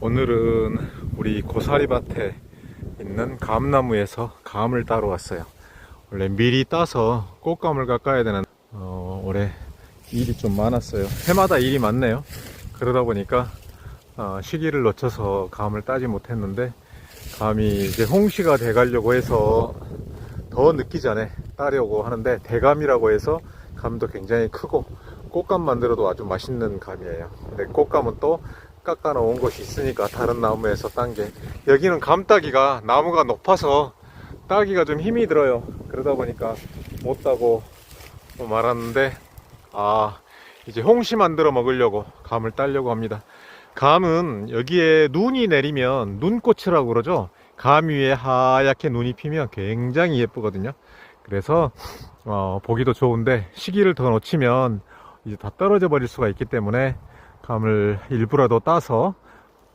오늘은 우리 고사리밭에 있는 감나무에서 감을 따러 왔어요. 원래 미리 따서 꽃감을 깎아야 되는 어, 올해 일이 좀 많았어요. 해마다 일이 많네요. 그러다 보니까 어, 시기를 놓쳐서 감을 따지 못했는데 감이 이제 홍시가 돼 가려고 해서 더 늦기 전에 따려고 하는데 대감이라고 해서 감도 굉장히 크고 꽃감 만들어도 아주 맛있는 감이에요. 근데 꽃감은 또 깎아 놓은 곳이 있으니까 다른 나무에서 딴 게 여기는 감 따기가 나무가 높아서 따기가 좀 힘이 들어요. 그러다 보니까 못 따고 말았는데 아 이제 홍시 만들어 먹으려고 감을 따려고 합니다. 감은 여기에 눈이 내리면 눈꽃이라고 그러죠. 감 위에 하얗게 눈이 피면 굉장히 예쁘거든요. 그래서 어, 보기도 좋은데 시기를 더 놓치면 이제 다 떨어져 버릴 수가 있기 때문에 감을 일부라도 따서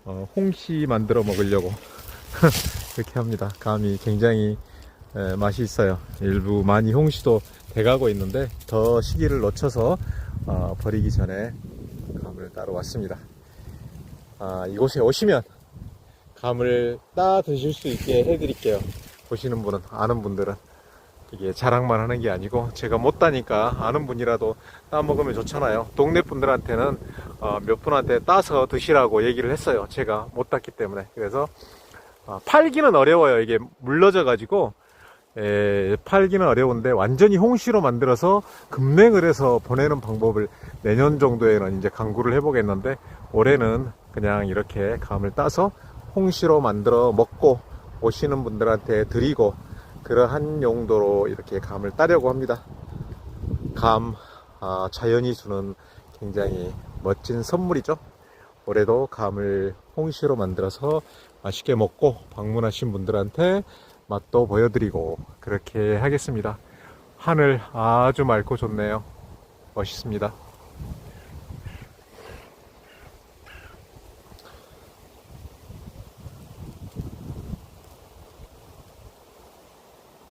어, 홍시 만들어 먹으려고 그렇게 합니다. 감이 굉장히 에, 맛이 있어요. 일부 많이 홍시도 돼가고 있는데 더 시기를 놓쳐서 어, 버리기 전에 감을 따러 왔습니다. 아, 이곳에 오시면 감을 따 드실 수 있게 해드릴게요. 보시는 분은 아는 분들은 이게 자랑만 하는 게 아니고 제가 못 따니까 아는 분이라도 따 먹으면 좋잖아요. 동네 분들한테는 어, 몇 분한테 따서 드시라고 얘기를 했어요. 제가 못 땄기 때문에 그래서 어, 팔기는 어려워요. 이게 물러져 가지고 에, 팔기는 어려운데 완전히 홍시로 만들어서 급냉을 해서 보내는 방법을 내년 정도에는 이제 강구를 해보겠는데 올해는 그냥 이렇게 감을 따서 홍시로 만들어 먹고 오시는 분들한테 드리고 그러한 용도로 이렇게 감을 따려고 합니다. 감, 아, 자연이 주는 굉장히 멋진 선물이죠. 올해도 감을 홍시로 만들어서 맛있게 먹고 방문하신 분들한테 맛도 보여드리고 그렇게 하겠습니다. 하늘 아주 맑고 좋네요. 멋있습니다.